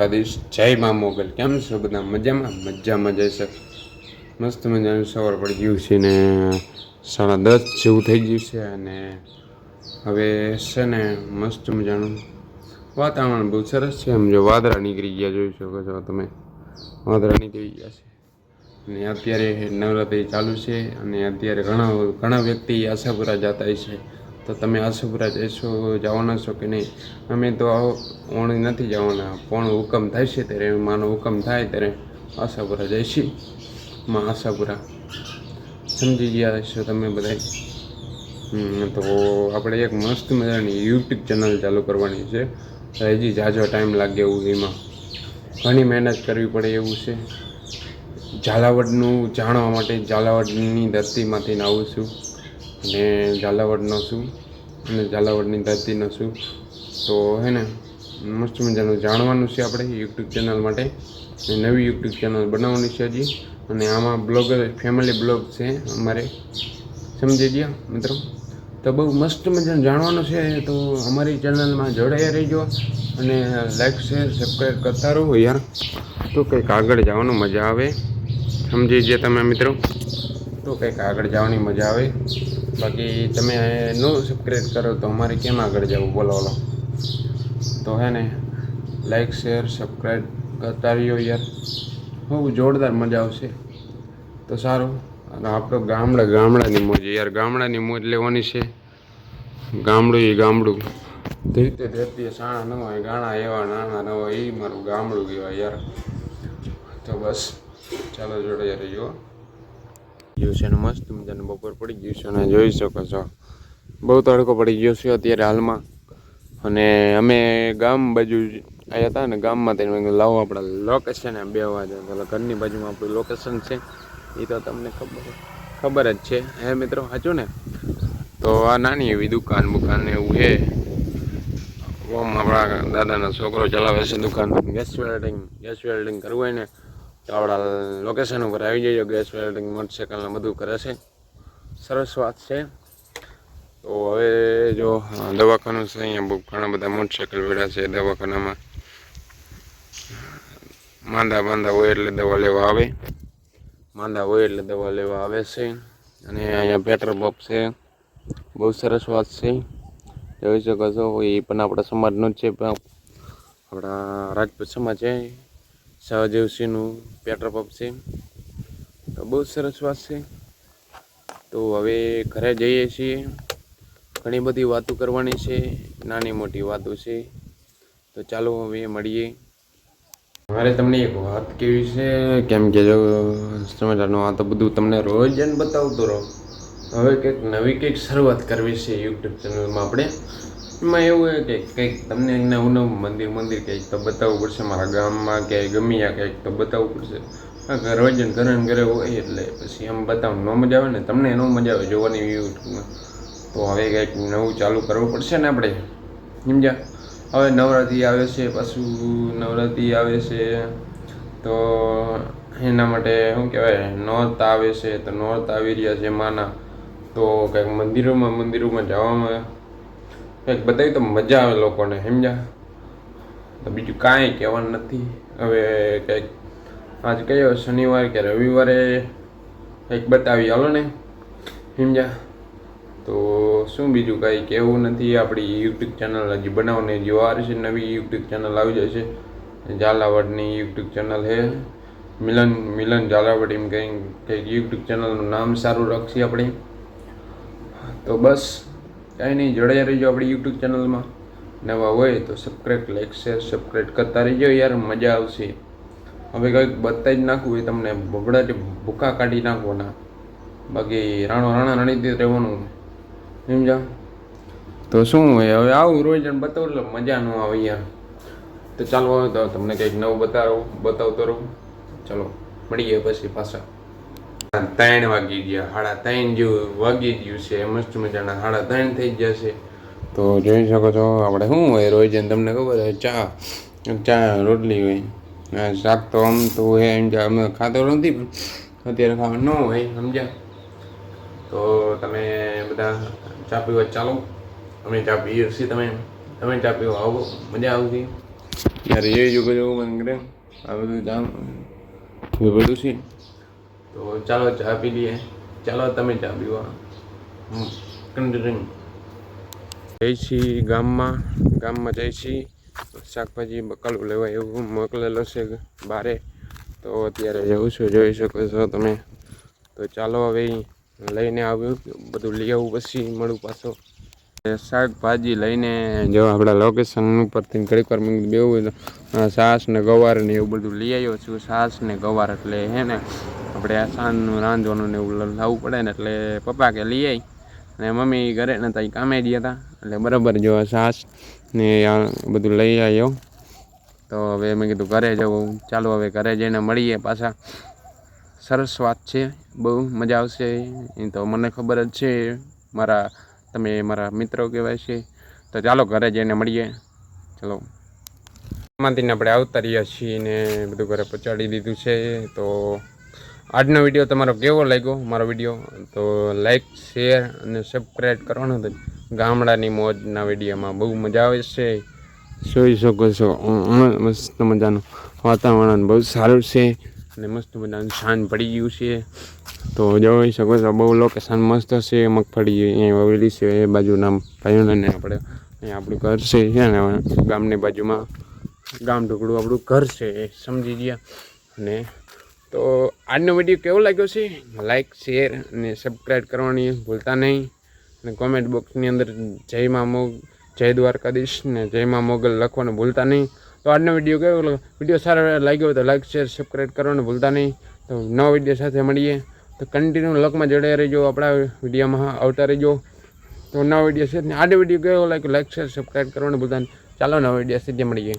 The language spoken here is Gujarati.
આદિશ જય મા મોગલ. કેમ છો બધા? મજામાં? મજામાં જઈ છે મસ્ત મજાનું સવાર પડી ગયું છે ને, સાડા દસ જેવું થઈ ગયું છે અને હવે છે ને મસ્ત મજાનું વાતાવરણ બહુ સરસ છે. એમ જો વાદળા નીકળી ગયા, જોઈ શકો છો તમે. વાદળા નીકળી ગયા છે. અને અત્યારે નવરાત્રિ ચાલુ છે અને અત્યારે ઘણા ઘણા વ્યક્તિ આશાપુરા જતા છે. તો તમે આશાપુરા જશો જવાના છો કે નહીં? અમે તો ઓણી નથી જવાના, પણ હુકમ છે ત્યારે, માનો હુકમ થાય ત્યારે આશાપુરા જઈશી માં આશાપુરા સમજી ગયા છો તમે બધા તો આપણે એક મસ્ત મજાની યુટ્યુબ ચેનલ ચાલુ કરવાની છે. હજી જાજો ટાઈમ લાગે એવું એમાં. ઘણી મહેનત કરવી પડે એવું છે. ઝાલાવાડનું જાણવા માટે ઝાલાવાડની ધરતીમાંથી આવું છું. અને ઝાલાવાડનો છું અને ઝાલાવાડની ધરતીનો છું. તો હે ને, મસ્ત મજાનું જાણવાનું છે આપણે યુટ્યુબ ચેનલ માટે. નવી યુટ્યુબ ચેનલ બનાવવાની છે હજી. અને આમાં બ્લોગર ફેમિલી બ્લોગ છે અમારે. સમજી ગયા મિત્રો? તો બહુ મસ્ત મજાનું જાણવાનું છે. તો અમારી ચેનલમાં જોડાયા રહેજો અને લાઈક, શેર, સબસ્ક્રાઈબ કરતા રહો યાર. તો કંઈક આગળ જવાનું મજા આવે. સમજી ગયા તમે મિત્રો? તો કંઈક આગળ જવાની મજા આવે. બાકી તમે નો સબસ્ક્રાઈબ કરો તો અમારે કેમ આગળ જવું? બોલો બોલો. તો હે ને લાઈક શેર સબસ્ક્રાઈબ કરતા રહ્યો યાર. બહુ જોરદાર મજા આવશે. તો સારું. અને આપણો ગામડા, ગામડાની મોજ યાર. ગામડાની મોજ લેવાની છે. ગામડું એ ગામડું. ધીરતે ધીરતી સાણા ન હોય, ગાણા એવા, નાના ન હોય એ મારું ગામડું કહેવાય યાર. તો બસ, ચાલો જોડે રહીજો ગયું છે ને મસ્ત મજાનું બપોર પડી ગયું છે અને જોઈ શકો છો. બહુ તડકો પડી ગયો છે અત્યારે હાલમાં. અને અમે ગામ બાજુ આવ્યા હતા ને ગામમાં તેને લાવો આપણા લોકેશન બે વાગે ઘરની બાજુમાં આપણું લોકેશન છે. એ તો તમને ખબર ખબર જ છે. હે મિત્રો, સાચું ને? તો આ નાની એવી દુકાન બુકાન એવું છે. ઓમ આપણા દાદાનો છોકરો ચલાવે છે દુકાન. ગેસ વેલ્ડિંગ ગેસ વેલ્ડિંગ કરવું હોય ને તો આપણા લોકેશન ઉપર આવી જજો ગેસ વેલ્ડિંગ મોટરસાઇકલને બધું કરે છે. સરસ વાત છે. તો હવે જો દવાખાનું છે, અહીંયા બહુ ઘણા બધા મોટરસાઇકલ વેડા છે, દવાખાનામાં. માંદા માંદા હોય એટલે દવા લેવા આવે. માંદા હોય એટલે દવા લેવા આવે છે. અને અહીંયા પેટ્રોલ પંપ છે. બહુ સરસ વાત છે. જોઈ શકો છો, એ પણ આપણા સમાજનો જ છે. પણ આપણા રાજપૂત સમાજ છે. સહદેવસિંહનું પેટ્રોલ પંપ છે. તો બહુ સરસ વાત છે. તો હવે ઘરે જઈએ છીએ. ઘણી બધી વાતો કરવાની છે. નાની મોટી વાતો છે. તો ચાલો હવે મળીએ. મારે તમને એક વાત કેવી છે? કેમ કે જો સમાચારનું આ તો બધું તમને રોજ બતાવતો રહો. હવે કંઈક નવી કંઈક શરૂઆત કરવી છે યુટ્યુબ ચેનલમાં આપણે. એમાં એવું હોય કે કંઈક તમને નવું નવું મંદિર મંદિર કંઈક તો બતાવવું પડશે, મારા ગામમાં કે ગમી આ કંઈક તો બતાવવું પડશે. આ ઘર વજન ઘરે ઘરે હોય એટલે પછી એમ બતાવું ન મજા આવે ને તમને ન મજા આવે જોવાની યુટ્યુબમાં તો હવે કંઈક નવું ચાલુ કરવું પડશે ને આપણે. સમજ્યા હવે નવરાત્રિ આવે છે, પાછું નવરાત્રિ આવે છે, તો એના માટે શું કહેવાય નોર્થ આવે છે, તો નોર્થ આવી રહ્યા છે માના. તો કંઈક મંદિરોમાં મંદિરોમાં જવામાં કંઈક બતાવી તો મજા આવે લોકોને, સમજ્યા? તો બીજું કાંઈ કહેવાનું નથી. હવે કંઈક આજ કયો? શનિવાર કે રવિવારે કંઈક બતાવી. હાલો ને, સમજ્યા? તો શું બીજું કાંઈ કહેવું નથી? આપણી યુટ્યુબ ચેનલ હજી બનાવવાની હજી વાર છે નવી યુટ્યુબ ચેનલ આવી જશે ઝાલાવાડની યુટ્યુબ ચેનલ છે. મિલન મિલન ઝાલાવાડ એમ કંઈ, કંઈક યુટ્યુબ ચેનલનું નામ સારું રાખશે આપણે. તો બસ. કાંઈ નહીં જોડાયા રહીજો આપણી યુટ્યુબ ચેનલમાં નવા હોય તો સબસ્ક્રાઈબ લાઈક શેર સબસ્ક્રાઈબ કરતા રહીજો યાર, મજા આવશે. હવે કંઈક બતાવી જ નાખવું એ તમને બબડાટી ભૂકા કાઢી નાખવાના. બાકી રાણો, રાણા, રાણીથી રહેવાનું. સમજા તો શું હોય હવે આવું રોજ બતાવું, એટલે મજા ન આવે યાર. તો ચાલો હવે તો તમને કંઈક નવું બતાવો, બતાવતો રહું. ચલો, મળીએ પછી પાછા. ત્રણ વાગી ગયા. સાડા ત્રણ જેવું વાગી ગયું છે. મસ્ત મજાના સાડા ત્રણ થઈ ગયા છે. તો જોઈ શકો છો, આપણે શું હોય રોજ તમને ખબર હોય, ચા ચા રોટલી હોય. શાક તો આમ તો હોય, એમ અમે ખાતો નથી, પણ અત્યારે ખાવા ન હોય, સમજ્યા? તો તમે બધા ચા પીવા ચાલો. અમે ચા પીએ છીએ તમે. તમે ચા પીવા આવો. મજા આવતી યાર, એ જોગો જેવું મને કરે આ બધું જામ, બધું છે. તો ચાલો ચા પી લઈએ. ચાલો તમે ચા પીવા કન્ટિન્યુ જઈ છીએ ગામમાં ગામમાં જઈ છીએ શાકભાજી બકાલું લેવા એવું મોકલેલો છે બારે. તો અત્યારે જવું છું, જોઈ શકો છો તમે. તો ચાલો હવે લઈને આવ્યું બધું લઈ આવું, પછી મળું પાછો. શાકભાજી લઈને જો આપણા લોકેશન ઉપરથી ઘડીક વાર મેં બેવું સાસ ને ગવાર ને એવું બધું લઈ આવ્યો છું. સાસ ને ગવાર એટલે હે ને આપણે આ સાંજનું રાંધવાનું ને એવું લાવવું પડે ને એટલે પપ્પા કે લઈ આવી અને મમ્મી ઘરે નતા એ કામે ગયા હતા એટલે બરાબર જો સાસ ને આ બધું લઈ આવ્યો તો હવે મેં કીધું ઘરે જવું ચાલો હવે ઘરે જઈને મળીએ પાછા. સરસ વાત છે. બહુ મજા આવશે. એ તો મને ખબર જ છે. મારા, તમે મારા મિત્રો કહેવાય છે. તો ચાલો ઘરે જઈને મળીએ. ચલો. માંથી આપણે આવતા રહ્યા છીએ ને બધું ઘરે પહોંચાડી દીધું છે. તો આજનો વીડિયો તમારો કેવો લાગ્યો, મારો વીડિયો? તો લાઈક શેર અને સબસ્ક્રાઈબ કરવાનો હતો ગામડાની મોજના વિડીયોમાં બહુ મજા આવે છે. જોઈ શકો છો. મસ્ત મજાનું વાતાવરણ બહુ સારું છે અને મસ્ત મજાનું શાન પડી ગયું છે. તો જોઈ શકો છો, બહુ લોકેશન મસ્ત છે, મગફળી અહીંયા વવેલી છે, એ બાજુના ભાઈઓને આપણે અહીંયા આપણું ઘર છે છે ને, ગામની બાજુમાં ગામ ઢોકળું આપણું ઘર છે, એ સમજી ગયા. અને તો આજનો વીડિયો કેવો લાગ્યો છે? લાઈક શેર અને સબસ્ક્રાઈબ કરવાની ભૂલતા નહીં. અને કોમેન્ટ બોક્સની અંદર જય મા મોગ, જય દ્વારકાધીશ ને જય મા મોગલ લખવાનું ભૂલતા નહીં. તો આજનો વીડિયો કેવો વીડિયો સારો લાગ્યો તો લાઈક શેર સબસ્ક્રાઈબ કરવાનું ભૂલતા નહીં. તો નવા વીડિયો સાથે મળીએ. તો કન્ટિન્યુ લકમાં જોડાઈ રહેજો, આપણા વિડીયોમાં આવતા રહેજો. તો નવા વીડિયો છે આજે વીડિયો કેવો લાગ્યો? લાઈક શેર સબસ્ક્રાઈબ કરવાનું ભૂલતા નહીં. ચાલો નવા વીડિયો સુધી મળીએ.